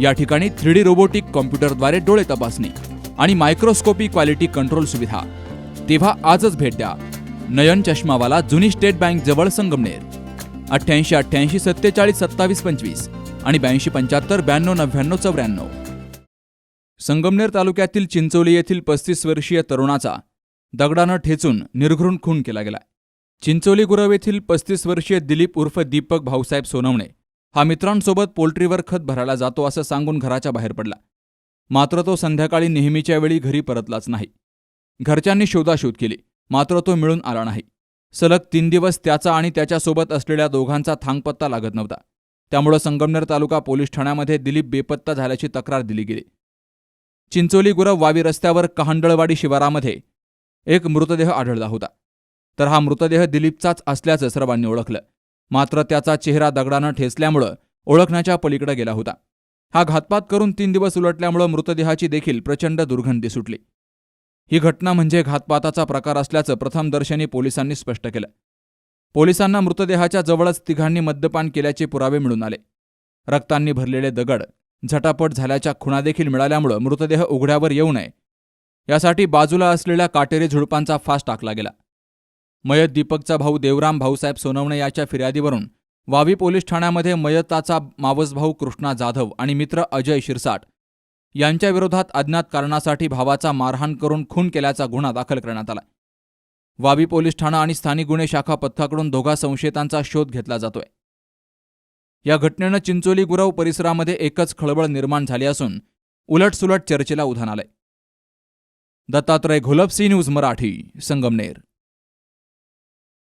या ठिकाणी three D robotic कॉम्प्युटरद्वारे डोळे तपासणी आणि मायक्रोस्कोपी क्वालिटी कंट्रोल सुविधा. तेव्हा आजच भेट द्या. नयन चष्मावाला जुनी स्टेट बँक जवळ संगमनेर. अठ्ठ्याऐंशी अठ्ठ्याऐंशी सत्तेचाळीस सत्तावीस पंचवीस आणि ब्याऐंशी पंच्याहत्तर ब्याण्णव नव्याण्णव चौऱ्याण्णव. संगमनेर तालुक्यातील चिंचोली येथील पस्तीस वर्षीय तरुणाचा दगडानं ठेचून निर्घृण खून केला गेला. चिंचोली गुरव येथील पस्तीस वर्षीय दिलीप उर्फ दीपक भाऊसाहेब सोनवणे हा मित्रांसोबत पोल्ट्रीवर खत भरायला जातो असं सांगून घराच्या बाहेर पडला. मात्र तो संध्याकाळी नेहमीच्या वेळी घरी परतलाच नाही. घरच्यांनी शोधाशोध केली मात्र तो मिळून आला नाही. सलग तीन दिवस त्याचा आणि त्याच्यासोबत असलेल्या दोघांचा थांगपत्ता लागत नव्हता. त्यामुळं संगमनेर तालुका पोलीस ठाण्यामध्ये दिलीप बेपत्ता झाल्याची तक्रार दिली गेली. चिंचोली गुरव वावी रस्त्यावर कहांडळवाडी शिवारामध्ये एक मृतदेह आढळला होता. तर हा मृतदेह दिलीपचाच असल्याचं सर्वांनी ओळखलं. मात्र त्याचा चेहरा दगडानं ठेचल्यामुळं ओळखण्याच्या पलीकडे गेला होता. हा घातपात करून तीन दिवस उलटल्यामुळं मृतदेहाची देखील प्रचंड दुर्गंधी सुटली. ही घटना म्हणजे घातपाताचा प्रकार असल्याचं प्रथमदर्शनी पोलिसांनी स्पष्ट केलं. पोलिसांना मृतदेहाच्या जवळच तिघांनी मद्यपान केल्याचे पुरावे मिळून आले. रक्तांनी भरलेले दगड झटापट झाल्याच्या खुणा देखील मिळाल्यामुळं मृतदेह उघड्यावर येऊ नये. यासाठी बाजूला असलेल्या काटेरी झुडपांचा फास टाकला गेला. मयत दीपकचा भाऊ देवराम भाऊसाहेब सोनवणे याच्या फिर्यादीवरून वावी पोलीस ठाण्यामध्ये मयताचा मावसभाऊ कृष्णा जाधव आणि मित्र अजय शिरसाट यांच्याविरोधात अज्ञात कारणासाठी भावाचा मारहाण करून खून केल्याचा गुन्हा दाखल करण्यात आला. वावी पोलीस ठाणा आणि स्थानिक गुन्हे शाखा पथकाकडून दोघा संशयितांचा शोध घेतला जातोय. या घटनेनं चिंचोली गुरव परिसरामध्ये एकच खळबळ निर्माण झाली असून उलटसुलट चर्चेला उधाण आलंय. दत्तात्रय घोलपसी न्यूज मराठी संगमनेर.